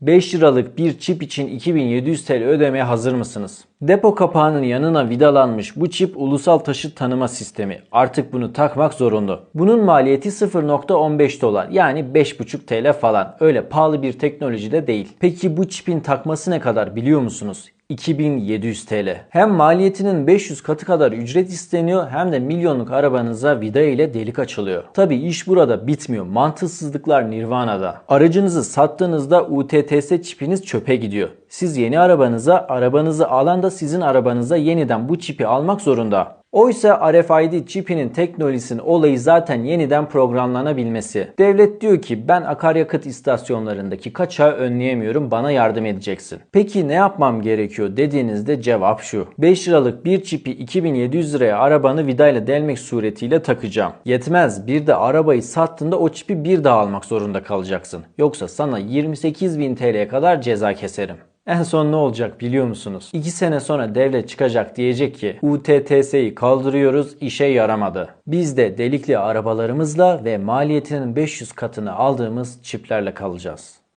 5 liralık bir çip için 2700 TL ödemeye hazır mısınız? Depo kapağının yanına vidalanmış bu çip ulusal taşıt tanıma sistemi. Artık bunu takmak zorunlu. Bunun maliyeti 0.15 dolar yani 5.5 TL falan. Öyle pahalı bir teknoloji de değil. Peki bu çipin takması ne kadar biliyor musunuz? 2700 TL. Hem maliyetinin 500 katı kadar ücret isteniyor hem de milyonluk arabanıza vida ile delik açılıyor. Tabi iş burada bitmiyor. Mantıksızlıklar nirvanada. Aracınızı sattığınızda UTTS çipiniz çöpe gidiyor. Siz yeni arabanıza, arabanızı alan da sizin arabanıza yeniden bu çipi almak zorunda. Oysa RFID çipinin teknolojisinin olayı zaten yeniden programlanabilmesi. Devlet diyor ki ben akaryakıt istasyonlarındaki kaçağı önleyemiyorum bana yardım edeceksin. Peki ne yapmam gerekiyor dediğinizde cevap şu. 5 liralık bir çipi 2700 liraya arabanı vidayla delmek suretiyle takacağım. Yetmez bir de arabayı sattığında o çipi bir daha almak zorunda kalacaksın. Yoksa sana 28.000 TL'ye kadar ceza keserim. En son ne olacak biliyor musunuz? 2 sene sonra devlet çıkacak diyecek ki UTTS'yi kaldırıyoruz işe yaramadı. Biz de delikli arabalarımızla ve maliyetinin 500 katını aldığımız çiplerle kalacağız.